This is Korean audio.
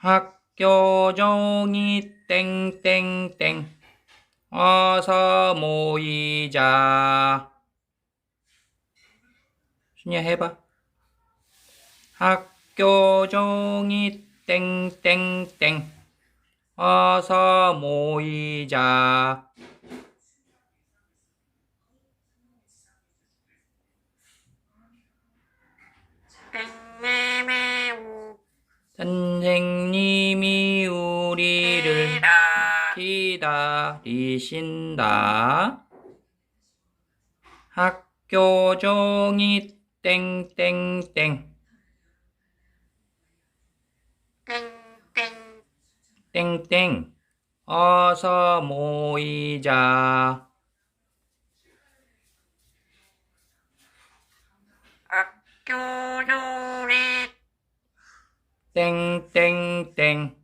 학교 종이 땡땡땡. 어서 모이자. 순이야 해봐. 학교 종이 땡땡땡. 어서 모이자 선생님이 우리를 기다리신다. 학교 종이 땡땡땡 땡땡 어서 모이자. 학교 종이 땡땡땡